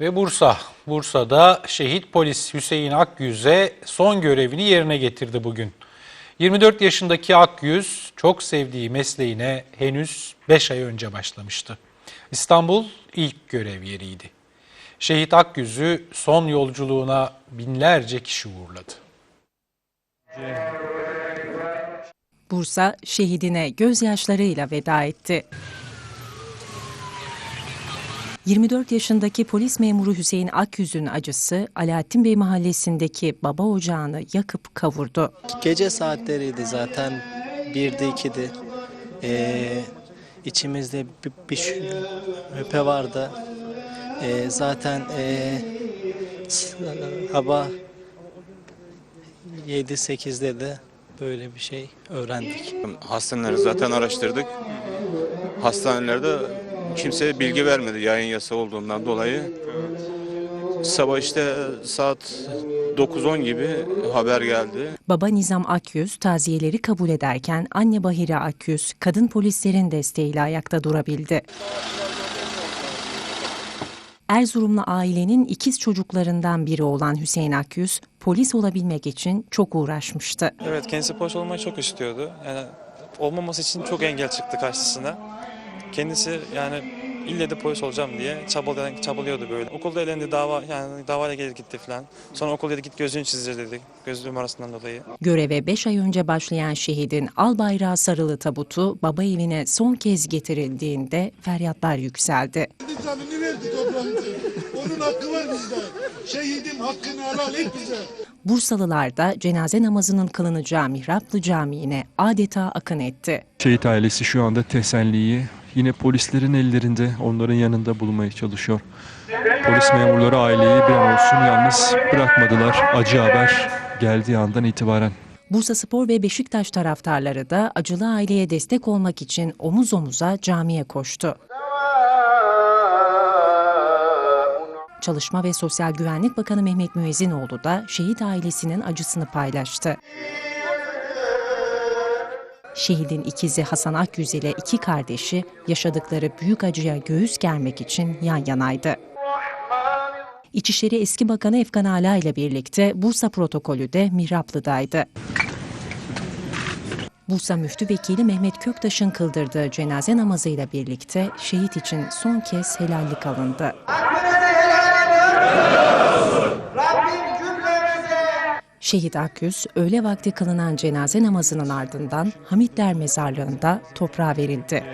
Ve Bursa. Bursa'da şehit polis Hüseyin Akyüz'e son görevini yerine getirdi bugün. 24 yaşındaki Akyüz çok sevdiği mesleğine henüz 5 ay önce başlamıştı. İstanbul ilk görev yeriydi. Şehit Akyüz'ü son yolculuğuna binlerce kişi uğurladı. Bursa şehidine gözyaşlarıyla veda etti. 24 yaşındaki polis memuru Hüseyin Akyüz'ün acısı Alaaddin Bey mahallesindeki baba ocağını yakıp kavurdu. Gece saatleriydi zaten. Birdi ikidi. Ee, içimizde bir, bir şüphe vardı. Ee, zaten ee, sabah 7-8'de de böyle bir şey öğrendik. Hastaneleri zaten araştırdık. Hastanelerde kimse bilgi vermedi yayın yasağı olduğundan dolayı. Sabah işte saat 9-10 gibi haber geldi. Baba Nizam Akyüz taziyeleri kabul ederken anne Bahire Akyüz kadın polislerin desteğiyle ayakta durabildi. Erzurumlu ailenin ikiz çocuklarından biri olan Hüseyin Akyüz, polis olabilmek için çok uğraşmıştı. Evet kendisi polis olmayı çok istiyordu. Yani olmaması için çok engel çıktı karşısına. Kendisi yani ille de polis olacağım diye çabalayan, çabalıyordu böyle. Okulda elendi dava yani davayla gelip gitti falan. Sonra okul dedi git gözünü çizdir dedi. Göz numarasından dolayı. Göreve 5 ay önce başlayan şehidin al bayrağı sarılı tabutu baba evine son kez getirildiğinde feryatlar yükseldi. canını verdi toprağımızı. Onun hakkı var bizde. Şehidim hakkını helal et bize. Bursalılar da cenaze namazının kılınacağı Mihraplı Camii'ne adeta akın etti. Şehit ailesi şu anda teselliyi yine polislerin ellerinde onların yanında bulmaya çalışıyor. Polis memurları aileyi bir an olsun yalnız bırakmadılar. Acı haber geldiği andan itibaren. Bursa Spor ve Beşiktaş taraftarları da acılı aileye destek olmak için omuz omuza camiye koştu. Çalışma ve Sosyal Güvenlik Bakanı Mehmet Müezzinoğlu da şehit ailesinin acısını paylaştı. Şehidin ikizi Hasan Akyüz ile iki kardeşi yaşadıkları büyük acıya göğüs germek için yan yanaydı. İçişleri Eski Bakanı Efkan Ala ile birlikte Bursa protokolü de Mihraplı'daydı. Bursa Müftü Vekili Mehmet Köktaş'ın kıldırdığı cenaze namazıyla birlikte şehit için son kez helallik alındı. Şehit Akyüz, öğle vakti kılınan cenaze namazının ardından Hamitler Mezarlığı'nda toprağa verildi.